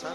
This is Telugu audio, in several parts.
স্যার।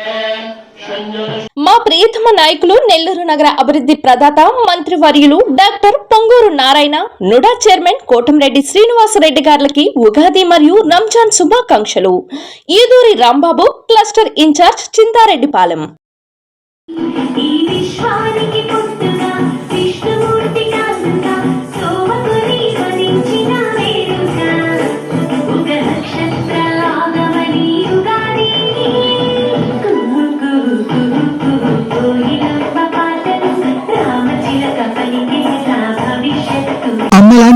మా ప్రియతమ నాయకులు నెల్లూరు నగర అభివృద్ధి ప్రదాత మంత్రి వర్యులు doctor Ponguru Narayana NUDA chairman Kotamreddy Srinivasareddy గారికి ఉగాది మరియు రంజాన్ శుభాకాంక్షలు. Eduri Rambabu cluster incharge Chintareddypalem.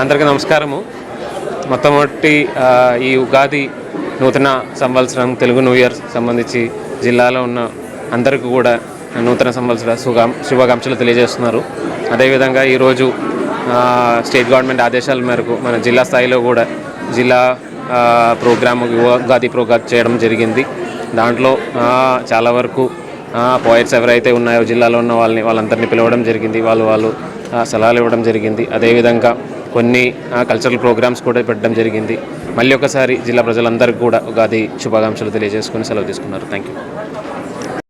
అందరికీ నమస్కారము. మొట్టమొదటి ఈ ఉగాది నూతన సంవత్సరం తెలుగు న్యూ ఇయర్ సంబంధించి జిల్లాలో ఉన్న అందరికీ కూడా నూతన సంవత్సర శుభా శుభాకాంక్షలు తెలియజేస్తున్నారు. అదేవిధంగా ఈరోజు స్టేట్ గవర్నమెంట్ ఆదేశాల మేరకు మన జిల్లా స్థాయిలో కూడా జిల్లా ప్రోగ్రామ్ ఉగాది ప్రోగ్రామ్ చేయడం జరిగింది. దాంట్లో చాలా వరకు పోయిట్స్ ఎవరైతే ఉన్నాయో జిల్లాలో ఉన్న వాళ్ళని వాళ్ళందరినీ పిలవడం జరిగింది. వాళ్ళు వాళ్ళు సలహాలు ఇవ్వడం జరిగింది. అదేవిధంగా కొన్ని కల్చరల్ ప్రోగ్రామ్స్ కూడా పెట్టడం జరిగింది. మళ్ళీ ఒకసారి జిల్లా ప్రజలందరికీ కూడా ఉగాది శుభాకాంక్షలు తెలియజేసుకుని సెలవు తీసుకున్నారు. Thank you